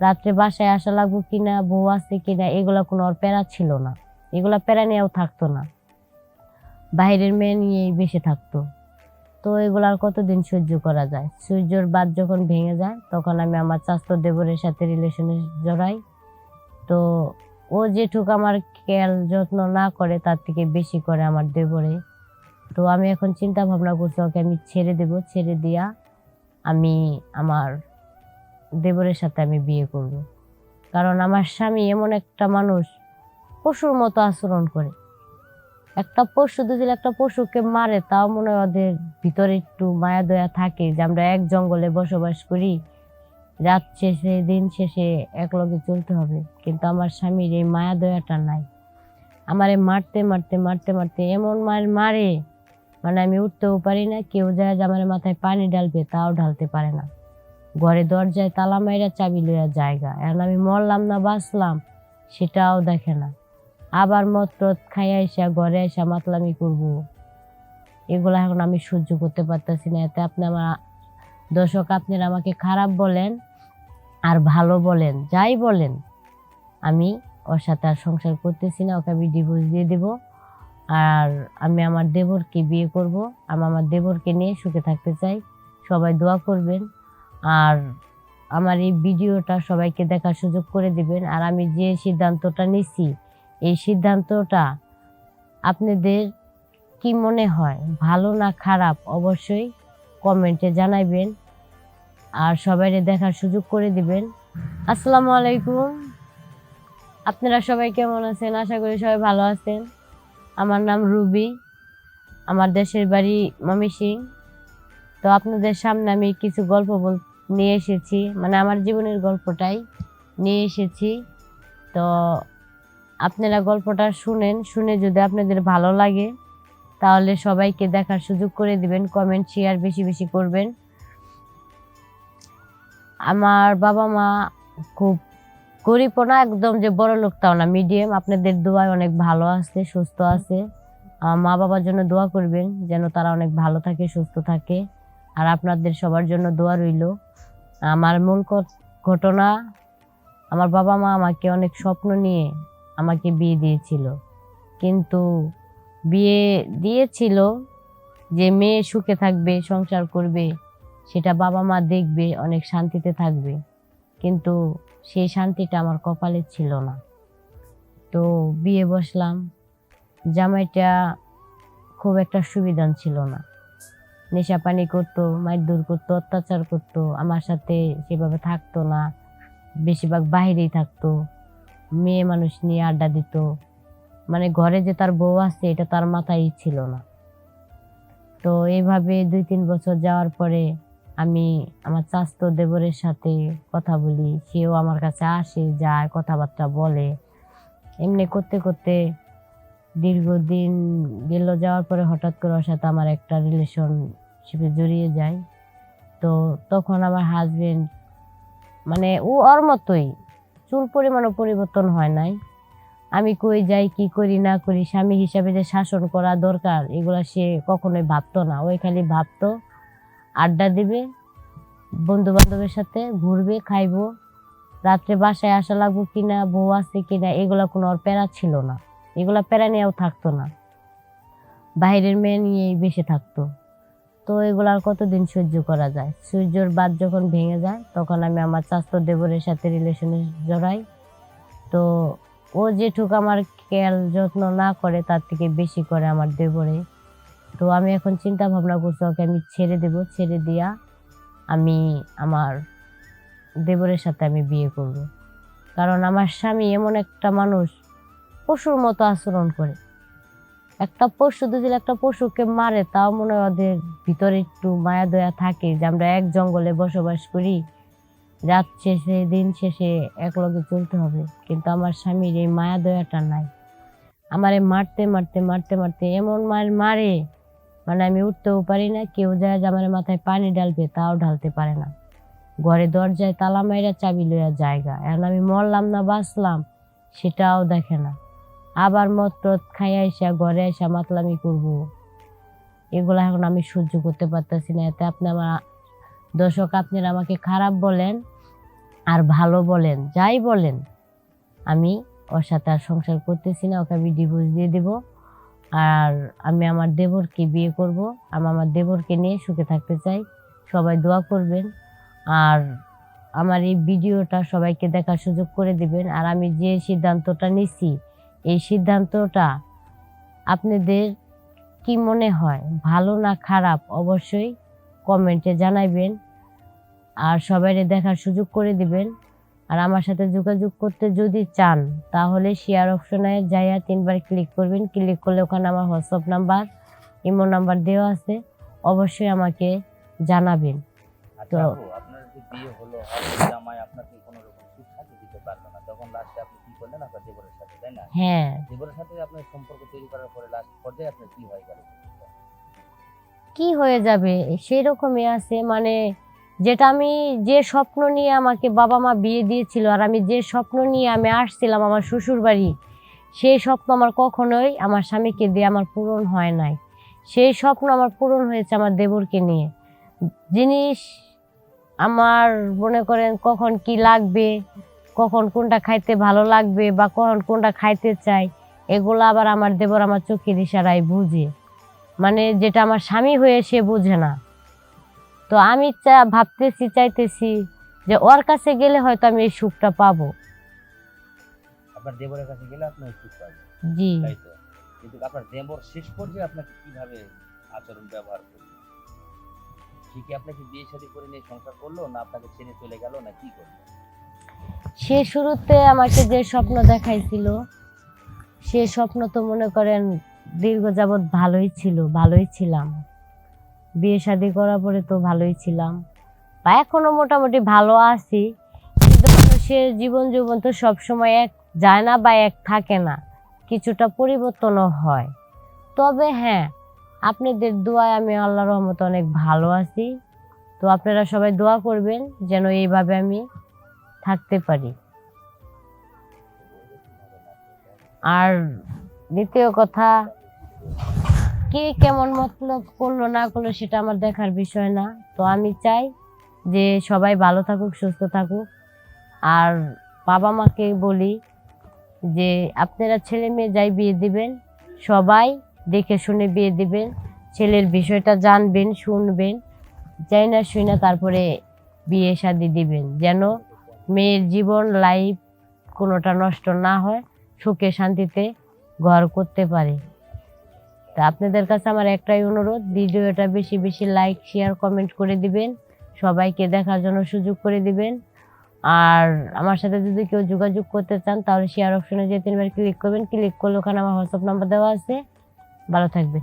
রাত্রে বাসায় আসা লাগবো কিনা, বউ আছে কিনা, এগুলা কোনো ওর প্যারা ছিল না। এগুলা প্যারা নিয়েও থাকতো না। বাইরের মেয়ে নিয়েই বেশি থাকতো। তো এগুলো আর কতদিন সহ্য করা যায়? সূর্যর বাদ যখন ভেঙে যায়, তখন আমি আমার চাস্তো দেবরের সাথে রিলেশনে জড়াই। তো ও যেটুক আমার খেয়াল যত্ন না করে, তার থেকে বেশি করে আমার দেবরে। তো আমি এখন চিন্তা ভাবনা করছি, ওকে আমি ছেড়ে দেব। ছেড়ে দিয়া আমি আমার দেবরের সাথে আমি বিয়ে করব। কারণ আমার স্বামী এমন একটা মানুষ, পশুর মতো আচরণ করে। একটা পশু যদি একটা পশুকে মারে, তাও মনে হয় ওদের ভিতরে একটু মায়া দয়া থাকে যে আমরা এক জঙ্গলে বসবাস করি। রাত শেষে, দিন শেষে একলগে চলতে হবে। কিন্তু আমার স্বামীর এই মায়া দয়াটা নাই। আমারে মারতে মারতে মারতে মারতে এমন মার মারে মানে আমি উঠতেও পারি না, কেউ যায় যে আমার মাথায় পানি ঢালবে, তাও ঢালতে পারে না। ঘরে দরজায় তালা মাইরা চাবি লইয়া জায়গা। এখন আমি মরলাম না, বাঁচলাম, সেটাও দেখে না। আবার মদ টদ খাইয়া এসা ঘরে এসা মাতলামি করব। এগুলো এখন আমি সহ্য করতে পারতেছি না। এতে আপনি আমার দর্শক, আপনারা আমাকে খারাপ বলেন আর ভালো বলেন, যাই বলেন, আমি ওর সাথে আর সংসার করতেছি না, ওকে আমি ডিভোর্স দিয়ে দেব। আর আমি আমার দেবরকে বিয়ে করব। আমি আমার দেবরকে নিয়ে সুখে থাকতে চাই। সবাই দোয়া করবেন। আর আমার এই ভিডিওটা সবাইকে দেখার সুযোগ করে দিবেন। আর আমি যে সিদ্ধান্তটা নিছি, এই সিদ্ধান্তটা আপনাদের কি মনে হয়, ভালো না খারাপ অবশ্যই কমেন্টে জানাইবেন আর সবাইকে দেখার সুযোগ করে দিবেন। আসসালামু আলাইকুম। আপনারা সবাই কেমন আছেন? আশা করি সবাই ভালো আছেন। আমার নাম রুবি, আমার দেশের বাড়ি ময়মনসিং তো আপনাদের সামনে আমি কিছু গল্প বল নিয়ে এসেছি মানে আমার জীবনের গল্পটাই নিয়ে এসেছি। তো আপনারা গল্পটা শুনেন, শুনে যদি আপনাদের ভালো লাগে, তাহলে সবাইকে দেখার সুযোগ করে দিবেন কমেন্ট শেয়ার বেশি বেশি করবেন। আমার বাবা মা খুব গরিবও না, একদম যে বড় লোকটাও না মিডিয়াম আপনাদের দোয়ায় অনেক ভালো আছে, সুস্থ আছে। মা বাবার জন্য দোয়া করবেন, যেন তারা অনেক ভালো থাকে, সুস্থ থাকে। আর আপনাদের সবার জন্য দোয়া রইল। আমার মূল ঘটনা, আমার বাবা মা আমাকে অনেক স্বপ্ন নিয়ে আমাকে বিয়ে দিয়েছিল। কিন্তু বিয়ে দিয়েছিল যে মেয়ে সুখে থাকবে, সংসার করবে, সেটা বাবা মা দেখবে, অনেক শান্তিতে থাকবে। কিন্তু সেই শান্তিটা আমার কপালে ছিল না। তো বিয়ে বসলাম। জামাইটা খুব একটা সুবিধান ছিল না। নেশা পানি করতো মারধর করতো, অত্যাচার করতো, আমার সাথে সেভাবে থাকতো না। বেশিরভাগ বাইরেই থাকতো। মেয়ে মানুষ নিয়ে আড্ডা দিত। মানে ঘরে যে তার বউ আছে, এটা তার মাথায় ছিল না। তো এইভাবে দুই তিন বছর যাওয়ার পরে আমি আমার চাস্তো দেবরের সাথে কথা বলি। সেও আমার কাছে আসে, যায়, কথাবার্তা বলে। এমনি করতে করতে দীর্ঘদিন গেল যাওয়ার পরে হঠাৎ করে ওর সাথে আমার একটা রিলেশনশিপে জড়িয়ে যায়। তো তখন আমার হাজবেন্ড মানে ও ওর মতোই, চুল পরিমাণও পরিবর্তন হয় নাই। আমি কই যাই, কি করি, না করি, স্বামী হিসাবে যে শাসন করা দরকার, এগুলা সে কখনোই ভাবতো না। ওই খালি ভাবতো, আড্ডা দিবে বন্ধু বান্ধবের সাথে ঘুরবে, খাইবো, রাত্রে বাসায় আসা লাগবো কিনা, বউ আছে কিনা, এগুলা কোনো ওর প্যারা ছিল না। এগুলা প্যারা নিয়েও থাকতো না। বাইরের মেয়ে নিয়েই বেশি থাকতো। তো এগুলো আর কতদিন সহ্য করা যায়? সূর্যর বাদ যখন ভেঙে যায়, তখন আমি আমার চাস্তো দেবরের সাথে রিলেশনে জড়াই। তো ও যেটুক আমার খেয়াল যত্ন না করে, তার থেকে বেশি করে আমার দেবরে। তো আমি এখন চিন্তা ভাবনা করছি, ওকে আমি ছেড়ে দেব। ছেড়ে দিয়া আমি আমার দেবরের সাথে আমি বিয়ে করব। কারণ আমার স্বামী এমন একটা মানুষ পশুর মতো আচরণ করে। একটা পশু যদি একটা পশুকে মারে, তাও মনে হয় ওদের ভিতরে একটু মায়া দয়া থাকে যে আমরা এক জঙ্গলে বসবাস করি, রাত শেষে, দিন শেষে একলগে চলতে হবে। কিন্তু আমার স্বামীর এই মায়া দয়াটা নাই। আমারে মারতে মারতে মারতে মারতে এমন মার মারে মানে আমি উঠতেও পারি না, কেউ যায় যে আমার মাথায় পানি ঢালবে, তাও ঢালতে পারে না। ঘরে দরজায় তালা মাইরা চাবি লইয়া জায়গা। এখন আমি মরলাম না, বাঁচলাম, সেটাও দেখে না। আবার মদ টদ খাইয়া এসা ঘরে এসা মাতলামি করব। এগুলো এখন আমি সহ্য করতে পারতেছি না। এতে আপনি আমার দর্শক আপনারা আমাকে খারাপ বলেন আর ভালো বলেন, যাই বলেন, আমি ওর সাথে আর সংসার করতেছি না, ওকে আমি ডিভোর্স দিয়ে দেব। আর আমি আমার দেবরকে বিয়ে করব। আমি আমার দেবরকে নিয়ে সুখে থাকতে চাই। সবাই দোয়া করবেন। আর আমার এই ভিডিওটা সবাইকে দেখার সুযোগ করে দিবেন। আর আমি যে সিদ্ধান্তটা নিছি এই সিদ্ধান্তটা আপনাদের কি মনে হয়? ভালো না খারাপ? অবশ্যই কমেন্টে জানাইবেন আর সবাইকে দেখার সুযোগ করে দিবেন। আর আমার সাথে যোগাযোগ করতে যদি চান তাহলে শেয়ার অপশনে যাইয়া তিনবার ক্লিক করবেন। ক্লিক করলে ওখানে আমার হোয়াটসঅ্যাপ নাম্বার ইমো নাম্বার দেওয়া আছে। অবশ্যই আমাকে জানাবেন। আচ্ছা তো- আপনার যে বিয়ে হলো জামাই আপনাকে কোনো রকম সুখ দিতে পারল না। তখন লাস্টে আপনি করলেন আপনার দেবরের সাথে তাই না? হ্যাঁ। দেবরের সাথে আপনার সম্পর্ক তৈরি করার পরে লাস্ট পর্যায়ে আপনার কি হয়ে গেল? কি হয়ে যাবে? সেই রকমই আছে। মানে যেটা আমি যে স্বপ্ন নিয়ে আমাকে বাবা মা বিয়ে দিয়েছিল আর আমি যে স্বপ্ন নিয়ে আমি আসছিলাম আমার শ্বশুর বাড়ি সেই স্বপ্ন আমার কখনোই আমার স্বামীকে দিয়ে আমার পূরণ হয় নাই। সেই স্বপ্ন আমার পূরণ হয়েছে আমার দেবরকে নিয়ে। জিনিস আমার মনে করেন কখন কি লাগবে? কখন কোনটা খাইতে ভালো লাগবে বা কখন কোনটা খাইতে চাই এগুলো আবার আমার দেবর আমার চোখের ইশারায় বুঝে। মানে যেটা আমার স্বামী হয়ে সে বোঝে না। তো আমি চা ভাবতেছি চাইতেছি যে ওর কাছে গেলে হয়তো আমি এই সুখটা পাবো। আপনার দেবরের কাছে গেলে আপনি সুখ পাবেন। জি। তাই তো? কিন্তু আপনার দেবর শেষ পর্যায়ে আপনাকে কীভাবে আচরণ ব্যবহার করল সে কি আপনাকে বিয়ে শাদী করে নিয়ে সংসার করল না আপনাকে ছেড়ে চলে গেল না কি করল? সে শুরুতে আমাকে যে স্বপ্ন দেখাইছিল, সে স্বপ্ন তো মনে করেন দীর্ঘ যাবৎ ভালোই ছিল, ভালোই ছিলাম। বিয়ে শাদি করার পরে তো ভালোই ছিলাম। বা এখনও মোটামুটি ভালো আছি, কিন্তু মানুষের জীবন জীবন তো সবসময় এক যায় না বা এক থাকে না, কিছুটা পরিবর্তনও হয়। তবে হ্যাঁ আপনাদের দোয়ায় আমি আল্লাহ রহমত অনেক ভালো আছি। তো আপনারা সবাই দোয়া করবেন যেন এইভাবে আমি থাকতে পারি। আর দ্বিতীয় কথা, কে কেমন মতলব করল না করল সেটা আমার দেখার বিষয় না। তো আমি চাই যে সবাই ভালো থাকুক, সুস্থ থাকুক। আর বাবা মাকে বলি যে, আপনারা ছেলে মেয়ে যাই বিয়ে দিবেন, সবাই দেখে শুনে বিয়ে দিবেন, ছেলের বিষয়টা জানবেন, শুনবেন, যাই না শুই না তারপরে বিয়ে শাদি দিবেন। যেন মেয়ের জীবন লাইফ কোনোটা নষ্ট না হয়, সুখে, শান্তিতে ঘর করতে পারে। তা আপনাদের কাছে আমার একটাই অনুরোধ, ভিডিওটা বেশি বেশি লাইক শেয়ার কমেন্ট করে দিবেন। সবাইকে দেখার জন্য সুযোগ করে দিবেন। আর আমার সাথে যদি কেউ যোগাযোগ করতে চান, তাহলে শেয়ার অপশনে যে তিনবার ক্লিক করবেন। ক্লিক করলে ওখানে আমার হোয়াটসঅ্যাপ নাম্বার দেওয়া আছে। ভালো থাকবেন।